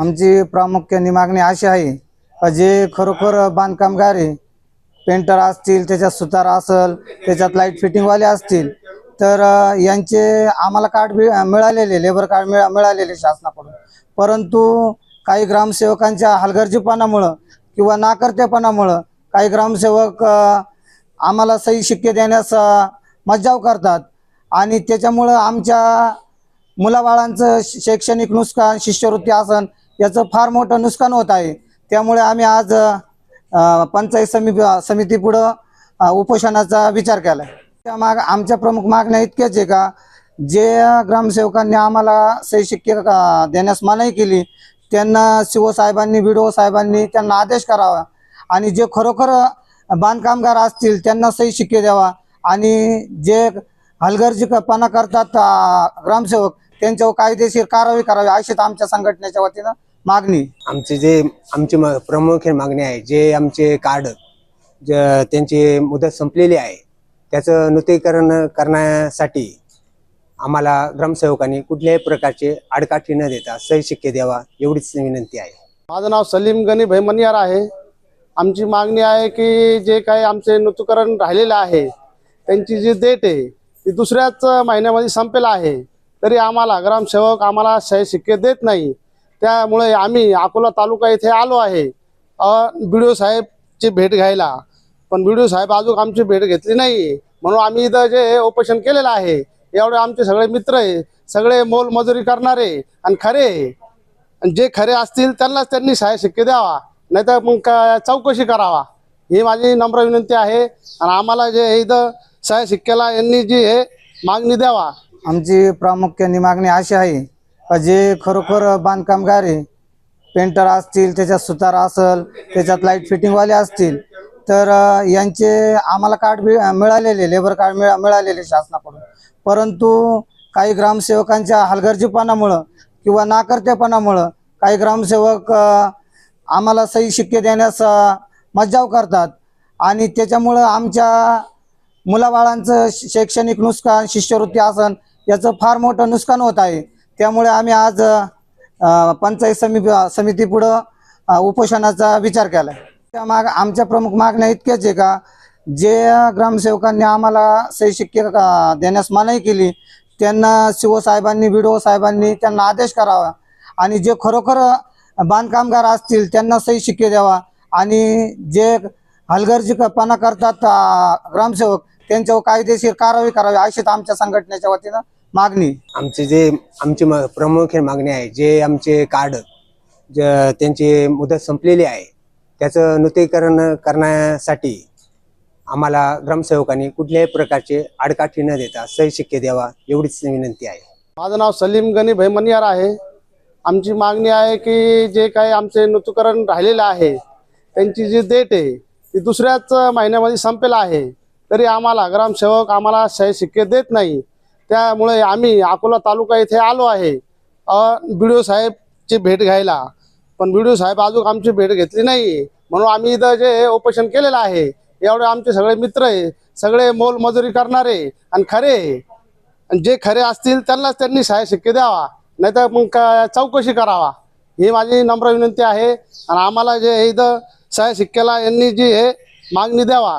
आमची प्रामुख्याने मागणी अशी आहे का जे खरोखर बांधकामगार आहे पेंटर असतील त्याच्यात सुतार असेल त्याच्यात लाइट फिटिंगवाले असतील तर यांचे आम्हाला कार्ड मिळालेले लेबर कार्ड मिळा मिळालेले शासनाकडून. परंतु काही ग्रामसेवकांच्या हलगर्जीपणामुळं किंवा नाकर्तेपणामुळं काही ग्रामसेवक आम्हाला सही शिक्के देण्यास मज्जाव करतात. आणि त्याच्यामुळं आमच्या मुलाबाळांचं श- शैक्षणिक नुकसान शिष्यवृत्ती आसन याचं फार मोठं नुकसान होत आहे. त्यामुळे आम्ही आज पंचायत समिती समितीपुढं उपोषणाचा विचार केला त्या माग आमच्या प्रमुख मागण्या इतक्याच आहे का जे ग्रामसेवकांनी आम्हाला सही शिक्के देण्यास मनाई केली त्यांना शिवसाहेबांनी साहेबांनी साहेबांनी त्यांना आदेश करावा आणि जे खरोखर बांधकामगार असतील त्यांना सही शिक्के द्यावा आणि जे हलगर्जीपणा करतात ग्रामसेवक त्यांच्यावर कायदेशीर कारवाई करावी अशीच आमच्या संघटनेच्या वतीनं मागणी? आमचे जे आमची म- प्रमुख मागणी आहे जे आमचे कार्ड ज त्यांची मुदत संपलेली आहे त्याचं नूतनीकरण करण्यासाठी आम्हाला ग्रामसेवकांनी कुठल्याही प्रकारचे आडकाठी न देता सही शिक्के द्यावा एवढीच विनंती आहे. माझं नाव सलीम गनी भैमनियार आहे. आमची मागणी आहे की जे काही आमचे नूतनीकरण राहिलेलं आहे त्यांची जी डेट आहे ती दुसऱ्याच महिन्यामध्ये संपेल आहे. तरी आम्हाला ग्रामसेवक आम्हाला सही शिक्के देत नाही. त्यामुळे आम्ही अकोला तालुका इथे आलो आहे. बी डी साहेबची भेट घ्यायला. पण बी डी साहेब अजून आमची भेट घेतली नाही म्हणून आम्ही इथं जे उपोषण केलेलं आहे एवढे आमचे सगळे मित्र आहे. सगळे मोलमजुरी करणारे आणि खरे आहे. आणि जे खरे असतील त्यांनाच त्यांनी सहाय्य शिक्के द्यावा. नाहीतर मग चौकशी करावा. ही माझी नम्र विनंती आहे. आणि आम्हाला जे इथं सहाय्य शिक्केला यांनी जी हे मागणी द्यावा. आमची प्रामुख्याने मागणी अशी आहे जे खरोखर बांधकामगार आहे पेंटर असतील त्याच्यात सुतार असेल त्याच्यात लाइट फिटिंगवाले असतील तर यांचे आम्हाला कार्ड मिळालेले लेबर कार्ड मिळा मिळालेले शासनाकडून. परंतु काही ग्रामसेवकांच्या हलगर्जीपणामुळं किंवा नाकर्तेपणामुळं काही ग्रामसेवक आम्हाला सही शिक्के देण्यास मज्जाव करतात. आणि त्याच्यामुळं आमच्या मुलाबाळांचं श- शैक्षणिक नुकसान शिष्यवृत्ती आसन याचं फार मोठं नुकसान होत आहे. त्यामुळे आम्ही आज पंचायत समिती समितीपुढं उपोषणाचा विचार केला त्या माग आमच्या प्रमुख मागण्या इतक्याच आहे का जे ग्रामसेवकांनी आम्हाला सही शिक्के देण्यास मनाई केली त्यांना शिवसाहेबांनी साहेबांनी साहेबांनी त्यांना आदेश करावा आणि जे खरोखर बांधकामगार असतील त्यांना सही शिक्के द्यावा आणि जे हलगर्जीपणा करतात ग्रामसेवक त्यांच्यावर कायदेशीर कारवाई करावी अशीच आमच्या संघटनेच्या वतीनं मागणी? आमचे जे आमची म- प्रमुख मागणी आहे जे आमचे कार्ड ज त्यांची मुदत संपलेली आहे त्याचं नूतनीकरण करण्यासाठी आम्हाला ग्रामसेवकांनी कुठल्याही प्रकारचे आडकाठी न देता सही शिक्के द्यावा एवढीच विनंती आहे. माझं नाव सलीम गनी भैमनियार आहे. आमची मागणी आहे की जे काही आमचे नूतनीकरण राहिलेलं आहे त्यांची जी डेट आहे ती दुसऱ्याच महिन्यामध्ये संपेल आहे. तरी आम्हाला ग्रामसेवक आम्हाला सही शिक्के देत नाही. त्यामुळे आम्ही अकोला तालुका इथे आलो आहे. बी डी साहेबची भेट घ्यायला. पण बी डी साहेब अजून आमची भेट घेतली नाही म्हणून आम्ही इथं जे उपोषण केलेलं आहे एवढे आमचे सगळे मित्र आहे सगळे मोलमजुरी करणारे आणि खरे आहे. आणि जे खरे असतील त्यांनाच त्यांनी साहेब शिक्के द्यावा. नाहीतर मग चौकशी करावा. ही माझी नम्र विनंती आहे. आणि आम्हाला जे इथं साहेब शिक्केला यांनी जी हे मागणी द्यावा